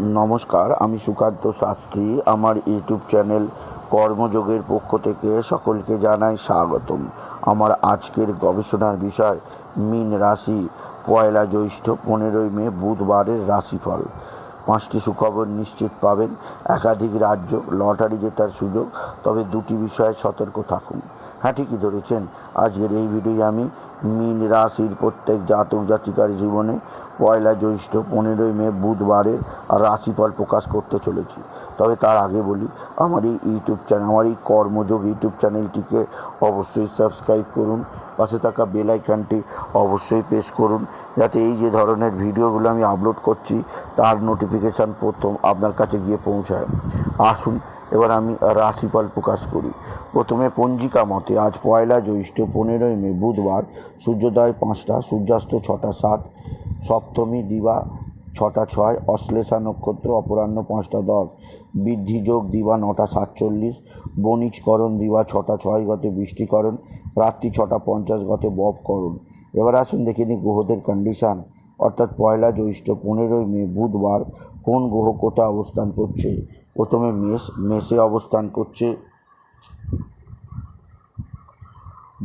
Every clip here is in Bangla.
নমস্কার, আমি সুকান্ত শাস্ত্রী। আমার ইউটিউব চ্যানেল কর্মযোগের পক্ষ থেকে সকলকে জানাই স্বাগতম। আমার আজকের গবেষণার বিষয়, মীন রাশি, পয়লা জ্যৈষ্ঠ, পনেরোই মে, বুধবারের রাশিফল। পাঁচটি সুখবর নিশ্চিত পাবেন। একাধিক রাজ্য, লটারি জেতার সুযোগ, তবে দুটি বিষয়ে সতর্ক থাকুন। হ্যাঁ ঠিকই ধরেছেন। আজকের এই ভিডিওয়ে আমি মীন রাশির প্রত্যেক জাতক জাতিকার জীবনে পয়লা জ্যৈষ্ঠ পনেরোই মে বুধবারের রাশিফল প্রকাশ করতে চলেছি। তবে তার আগে বলি, আমার এই ইউটিউব চ্যানেল আমার এই কর্মযোগ ইউটিউব চ্যানেলটিকে অবশ্যই সাবস্ক্রাইব করুন, পাশে থাকা বেল আইকনটি অবশ্যই প্রেস করুন, যাতে এই যে ধরনের ভিডিওগুলো আমি আপলোড করছি, তার নোটিফিকেশান প্রথম আপনার কাছে গিয়ে পৌঁছায়। আসুন, এবার আমি রাশিফল প্রকাশ করি। প্রথমে পঞ্জিকা মতে, আজ পয়লা জ্যৈষ্ঠ পনেরোই মে বুধবার, সূর্যোদয় পাঁচটা, সূর্যাস্ত ছটা সাত, সপ্তমী দিবা ছটা ছয়, অশ্লেষা নক্ষত্র অপরাহ্ন পাঁচটা দশ, বৃদ্ধিযোগ দিবা নটা সাতচল্লিশ, বণিজকরণ দিবা ছটা ছয় গতে বৃষ্টিকরণ, রাত্রি ছটা পঞ্চাশ গতে ববকরণ এবার আসুন দেখে নিই গ্রহদের কন্ডিশান অর্থাৎ পয়লা জ্যৈষ্ঠ পনেরোই মে বুধবার কোন গ্রহ কোথায় অবস্থান করছে? প্রথমে মেষ, মেষে অবস্থান করছে।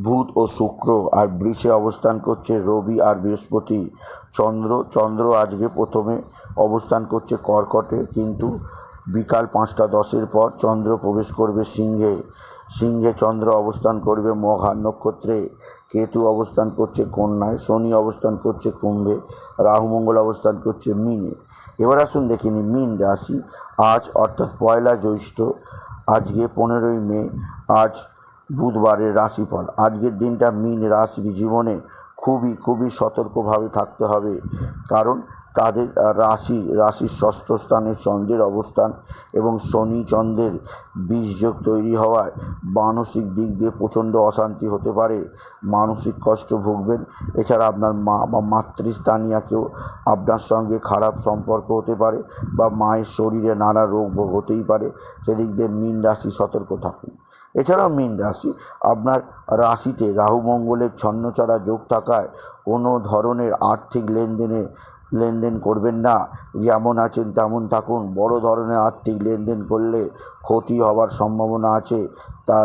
বুধ ও শুক্র আর বৃষে অবস্থান করছে, রবি আর বৃহস্পতি। চন্দ্র চন্দ্র আজকে প্রথমে অবস্থান করছে কর্কটে, কিন্তু বিকাল পাঁচটা দশের পর চন্দ্র প্রবেশ করবে সিংহে। সিংহে চন্দ্র অবস্থান করবে মঘা নক্ষত্রে। কেতু অবস্থান করছে কন্যায়, শনি অবস্থান করছে কুম্ভে, রাহু মঙ্গল অবস্থান করছে মিনে। এবার আসুন দেখিনি মিন রাশি আজ অর্থাৎ পয়লা জ্যৈষ্ঠ, আজকে পনেরোই মে, আজ বুধবারের রাশিফল। আজকের দিনটা মীন রাশির জীবনে খুবই খুবই সতর্কভাবে থাকতে হবে। কারণ তাদের রাশি, রাশির ষষ্ঠ স্থানে চন্দ্রের অবস্থান এবং শনি চন্দ্রের বীজযোগ তৈরি হওয়ায় মানসিক দিক দিয়ে প্রচণ্ড অশান্তি হতে পারে। মানসিক কষ্ট ভুগবেন। এছাড়া আপনার মা বা মাতৃস্থানীয়াকেও আপনার সঙ্গে খারাপ সম্পর্ক হতে পারে বা মায়ের শরীরে নানা রোগ ভোগ হতেই পারে। সেদিক দিয়ে মীন রাশি সতর্ক থাকুন। এছাড়াও মীন রাশি, আপনার রাশিতে রাহু, মঙ্গলের ছন্নছাড়া যোগ থাকায় কোনো ধরনের আর্থিক লেনদেনে লেনদেন করবেন না। যেমন আছেন তেমন থাকুন। বড় ধরনের আর্থিক লেনদেন করলে ক্ষতি হওয়ার সম্ভাবনা আছে। তা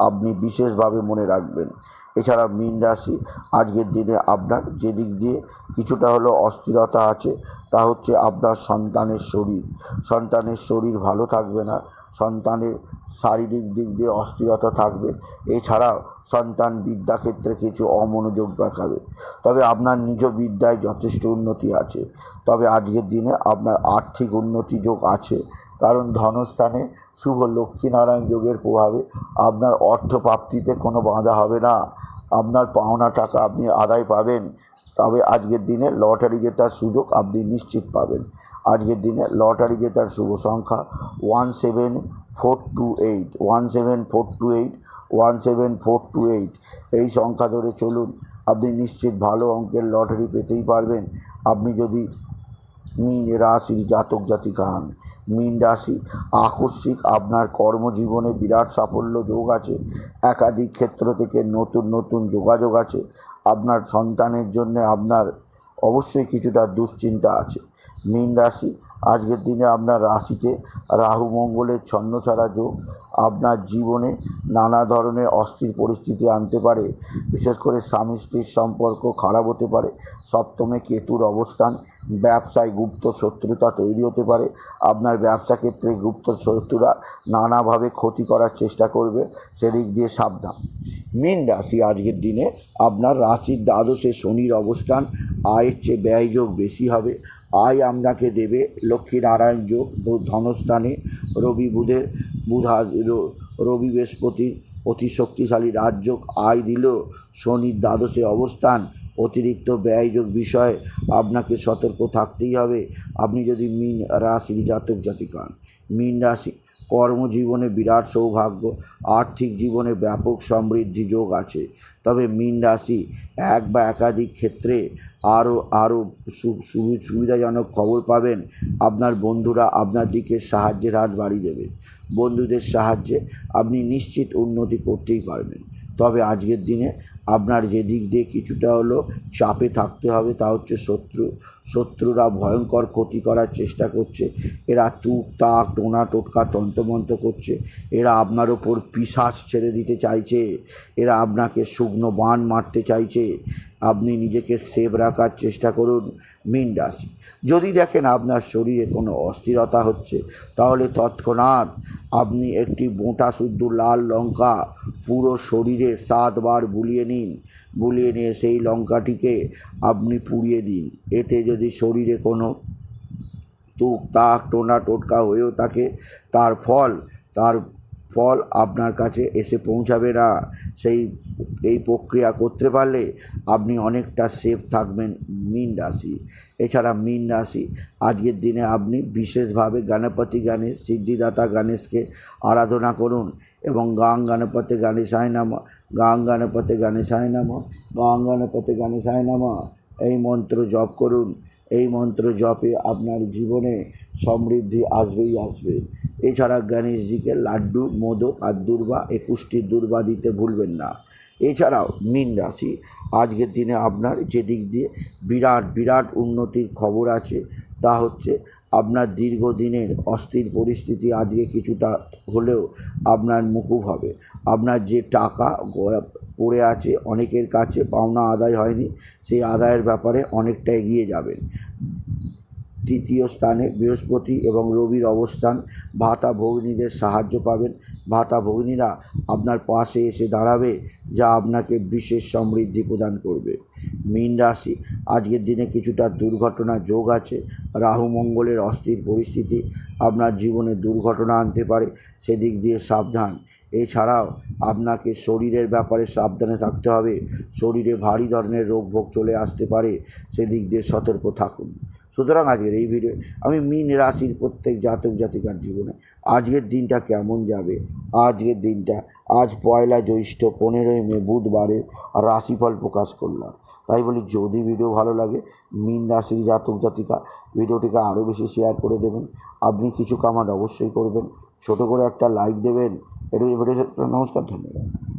আপনি বিশেষভাবে মনে রাখবেন। এছাড়া মীন রাশি, আজকের দিনে আপনার যে দিক দিয়ে কিছুটা হলো অস্থিরতা আছে, তা হচ্ছে আপনার সন্তানের শরীর। সন্তানের শরীর ভালো থাকবে না, সন্তানের শারীরিক দিক দিয়ে অস্থিরতা থাকবে। এছাড়াও সন্তান বিদ্যাক্ষেত্রে কিছু অমনোযোগ দেখাবে। তবে আপনার নিজ বিদ্যায় যথেষ্ট উন্নতি আছে। তবে আজকের দিনে আপনার আর্থিক উন্নতি যোগ আছে। কারণ ধনস্থানে শুভ লক্ষ্মীনারায়ণ যোগের প্রভাবে আপনার অর্থ প্রাপ্তিতে কোনো বাধা হবে না। আপনার পাওনা টাকা আপনি আদায় পাবেন। তবে আজকের দিনে লটারি জেতার সুযোগ আপনি নিশ্চিত পাবেন। আজকের দিনে লটারি জেতার শুভ সংখ্যা one seven four two eight, one seven four two eight, one seven four two eight. এই সংখ্যা ধরে চলুন, আপনি নিশ্চিত ভালো অঙ্কের লটারি পেতেই পারবেন। আপনি যদি মীন রাশির জাতক জাতিকা হন মীন রাশি আকস্মিক আপনার কর্মজীবনে বিরাট সাফল্য যোগ আছে। একাধিক ক্ষেত্র থেকে নতুন নতুন যোগাযোগ আছে। আপনার সন্তানের জন্য আপনার অবশ্যই কিছুটা দুশ্চিন্তা আছে। মীন রাশি আজকের দিনে আপনার রাশিতে রাহু, মঙ্গলের ছন্নছাড়া যোগ। আপনার জীবনে নানা ধরনের অস্থির পরিস্থিতি আনতে পারে। বিশেষ করে স্বামী স্ত্রীর সম্পর্ক খারাপ হতে পারে। সপ্তমে কেতুর অবস্থান, ব্যবসায় গুপ্ত শত্রুতা তৈরি হতে পারে। আপনার ব্যবসা ক্ষেত্রে গুপ্ত শত্রুরা নানাভাবে ক্ষতি করার চেষ্টা করবে। সেদিক দিয়ে সাবধান। মীন রাশি আজকের দিনে আপনার রাশির দ্বাদশে শনির অবস্থান, আয়ের চেয়ে ব্যয়যোগ বেশি হবে। আয় আপনাকে দেবে লক্ষ্মীনারায়ণ যোগ ধনস্থানে, রবি বুধের বুধা রবি বৃহস্পতির অতি শক্তিশালী রাজযোগ আয় দিল। শনির দ্বাদশে অবস্থান, অতিরিক্ত ব্যয়যোগ বিষয়ে, আপনাকে সতর্ক থাকতেই হবে। আপনি যদি মীন রাশির জাতক জাতিক হন মীন রাশি, কর্মজীবনে বিরাট সৌভাগ্য, আর্থিক জীবনে ব্যাপক সমৃদ্ধি যোগ আছে। তবে মীন রাশি এক বা একাধিক ক্ষেত্রে আরও আরও সুবিধাজনক খবর পাবেন। আপনার বন্ধুরা আপনার দিকে সাহায্যের হাত বাড়িয়ে দেবে। বন্ধুদের সাহায্যে আপনি নিশ্চিত উন্নতি করতেই পারবেন। তবে আজকের দিনে আপনার যে দিক দিয়ে কিছুটা হলো চাপে থাকতে হবে, তা হচ্ছে শত্রু। শত্রুরা ভয়ঙ্কর ক্ষতি করার চেষ্টা করছে। এরা তুক তাক, টোনা টোটকা, তন্ত্রমন্ত্র করছে। এরা আপনার ওপর পিশাচ ছেড়ে দিতে চাইছে। এরা আপনাকে শুকনো বান মারতে চাইছে। আপনি নিজেকে সেভ রাখার চেষ্টা করুন মিন রাশি যদি দেখেন আপনার শরীরে কোনো অস্থিরতা হচ্ছে, তাহলে তৎক্ষণাৎ আপনি একটি মোটা, শুদ্ধ লাল লঙ্কা পুরো শরীরে সাতবার বুলিয়ে নিন। বুলিয়ে নিয়ে সেই লঙ্কাটিকে আপনি পুড়িয়ে দিন। এতে যদি শরীরে কোনো তুক তাক টোনা টোটকা হয়েও থাকে, তার ফল, তার ফল আপনার কাছে এসে পৌঁছাবে না। সেই, এই প্রক্রিয়া করতে পারলে আপনি অনেকটা সেফ থাকবেন মীন রাশি। এছাড়া মীন রাশি, আজকের দিনে আপনি বিশেষভাবে গণপতি গণেশ, সিদ্ধিদাতা গণেশকে আরাধনা করুন এবং গাং গণপতি গণেশায় নামা, গাং গণপতি গণেশায় নামা, গাং গণপতি গণেশায় নামা। এই মন্ত্র জপ করুন। এই মন্ত্র জপে আপনার জীবনে সমৃদ্ধি আসবেই আসবে। এছাড়া গণেশজিকে লাড্ডু, মোদক আর দুর্বা একুশটি দুর্বা দিতে ভুলবেন না। এছাড়াও মীন রাশি, আজকের দিনে আপনার যে দিক দিয়ে বিরাট বিরাট উন্নতির খবর আছে, তা হচ্ছে আপনার দীর্ঘদিনের অস্থির পরিস্থিতি আজকে কিছুটা হলেও আপনার মুকুব হবে। আপনার যে টাকা পড়ে আছে অনেকের কাছে পাওনা আদায় হয়নি, সেই আদায়ের ব্যাপারে অনেকটা এগিয়ে যাবেন। তৃতীয় স্থানে বৃহস্পতি এবং রবির অবস্থান। ভাতা ভগ্নীদের সাহায্য পাবেন। ভাতা ভগ্নীরা আপনার পাশে এসে দাঁড়াবে, যা আপনাকে বিশেষ সমৃদ্ধি প্রদান করবে। মীন রাশি, আজকের দিনে কিছুটা দুর্ঘটনা যোগ আছে। রাহু মঙ্গলের অস্থির পরিস্থিতি, আপনার জীবনে দুর্ঘটনা আনতে পারে। সেদিক দিয়ে সাবধান। এছাড়াও আপনাকে শরীরের ব্যাপারে সাবধানে থাকতে হবে। শরীরে ভারী ধরনের রোগ ভোগ চলে আসতে পারে। সেদিক দিয়ে সতর্ক থাকুন। সুতরাং আজকের এই ভিডিও আমি মীন রাশির প্রত্যেক জাতক জাতিকার জীবনে আজকের দিনটা কেমন যাবে? আজকের দিনটা, আজ পয়লা জ্যৈষ্ঠ পনেরোই মে বুধবারের রাশিফল প্রকাশ করলাম। তাই বলি, যদি ভিডিও ভালো লাগে, মীন রাশির জাতক জাতিকা ভিডিওটিকে আরও বেশি শেয়ার করে দেবেন। আপনি কিছু কামাট অবশ্যই করবেন। ছোট করে একটা লাইক দেবেন। এটা ভিডিও নমস্কার, ধন্যবাদ।